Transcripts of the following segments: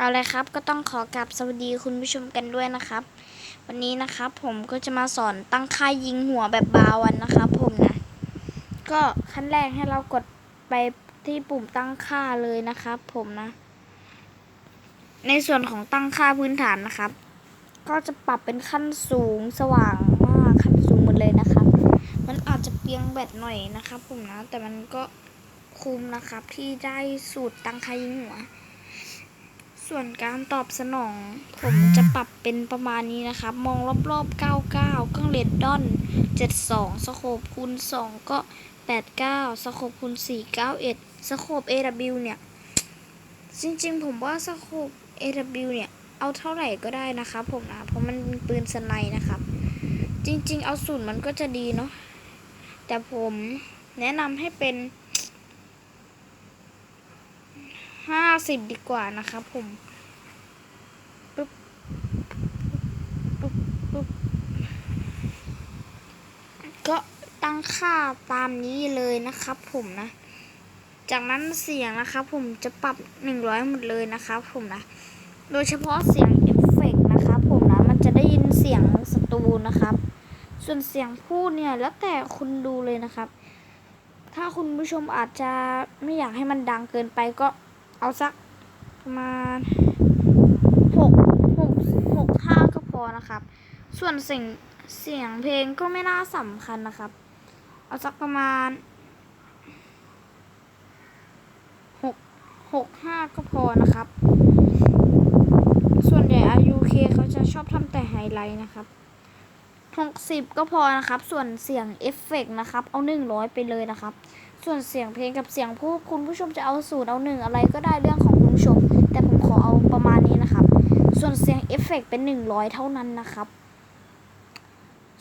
เอาเลยครับก็ต้องขอกราบสวัสดีคุณผู้ชมกันด้วยนะครับ วันนี้นะครับผมก็จะมาสอนตั้งค่ายิงหัวแบบบาวันนะครับผมนะ ก็ขั้นแรกให้เรากดไปที่ปุ่มตั้งค่าเลยนะครับ ผมนะ ในส่วนของตั้งค่าพื้นฐานนะครับ ก็จะปรับเป็นขั้นสูงสว่างมากขั้นสูงหมดเลยนะครับ มันอาจจะเปียงแบตหน่อยนะครับ ผมนะ แต่มันก็คุ้มนะครับที่ได้สูตรตั้งค่ายิงหัว ส่วนการตอบสนอง ผมจะปรับเป็นประมาณนี้นะครับ มองรอบๆ 99 เครื่องเลดดอน 72 สโคปคูณ 2 ก็ 89 สโคปคูณ 4 91 สโคป AW เนี่ย จริงๆ ผมว่าสโคป AW เนี่ย เอาเท่าไหร่ก็ได้นะครับผมนะ เพราะมันเป็นปืนสไนนะครับ จริงๆ เอาศูนย์มันก็จะดีเนาะ แต่ผมแนะนำให้เป็นห้าสิบดีกว่านะครับผมปึ๊บปึ๊บปึ๊บ ก็ตั้งค่าตามนี้เลยนะครับ ผมนะ จากนั้นเสียงนะครับ ผมจะปรับ 100 หมดเลยนะครับ ผมนะ โดยเฉพาะเสียงเอฟเฟกต์นะครับ ผมนะมันจะได้ยินเสียงศัตรูนะครับ ส่วนเสียงพูดเนี่ยแล้วแต่คุณดูเลยนะครับ ถ้าคุณผู้ชมอาจจะไม่อยากให้มันดังเกินไปก็เอาสักประมาณหกหกหกห้าก็พอนะครับ ส่วนเสียง เสียงเพลงก็ไม่น่าสำคัญนะครับ เอาสักประมาณหกหกห้าก็พอนะครับ ส่วนใหญ่ RUK เขาจะชอบทำแต่ไฮไลท์นะครับหกสิบก็พอนะครับ ส่วนเสียงเอฟเฟกต์นะครับ เอาหนึ่งร้อยไปเลยนะครับ ส่วนเสียงเพลงกับเสียงพูดคุณผู้ชมจะเอาศูนย์เอาหนึ่งอะไรก็ได้เรื่องของคุณผู้ชม แต่ผมขอเอาประมาณนี้นะครับ ส่วนเสียงเอฟเฟกต์เป็นหนึ่งร้อยเท่านั้นนะครับ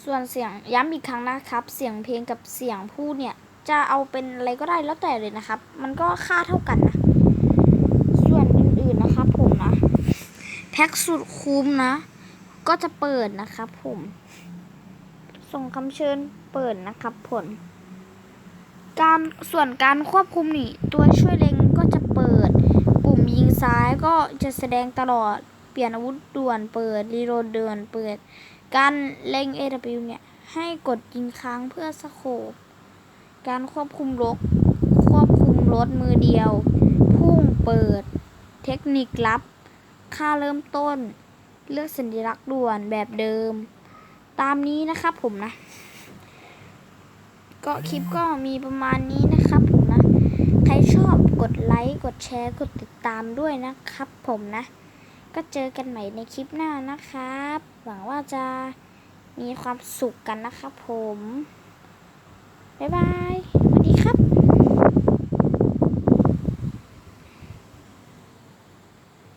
ส่วนเสียงย้ำอีกครั้งนะครับ เสียงเพลงกับเสียงพูดเนี่ย จะเอาเป็นอะไรก็ได้แล้วแต่เลยนะครับ มันก็ค่าเท่ากันนะ ส่วนอื่นๆนะครับผมนะ แพ็กสุดคุ้มนะ ก็จะเปิดนะครับผม ส่งคำเชิญเปิดนะครับผล การส่วนการควบคุมนี่ตัวช่วยเล็งก็จะเปิด ปุ่มยิงซ้ายก็จะแสดงตลอด เปลี่ยนอาวุธด่วนเปิดรีโหลดเดินเปิด การเล็ง AW เนี่ย ให้กดยิงค้างเพื่อสโคปการควบคุมรถควบคุมรถมือเดียว พุ่งเปิด เทคนิคลับ ค่าเริ่มต้น เลือกสัญลักษณ์ด่วนแบบเดิม ตามนี้นะครับผมนะ ก็คลิปก็มีประมาณนี้นะครับผมนะ ใครชอบกดไลค์ กดแชร์ กดติดตามด้วยนะครับผมนะ ก็เจอกันใหม่ในคลิปหน้านะครับ หวังว่าจะมีความสุขกันนะครับผม บ๊ายบาย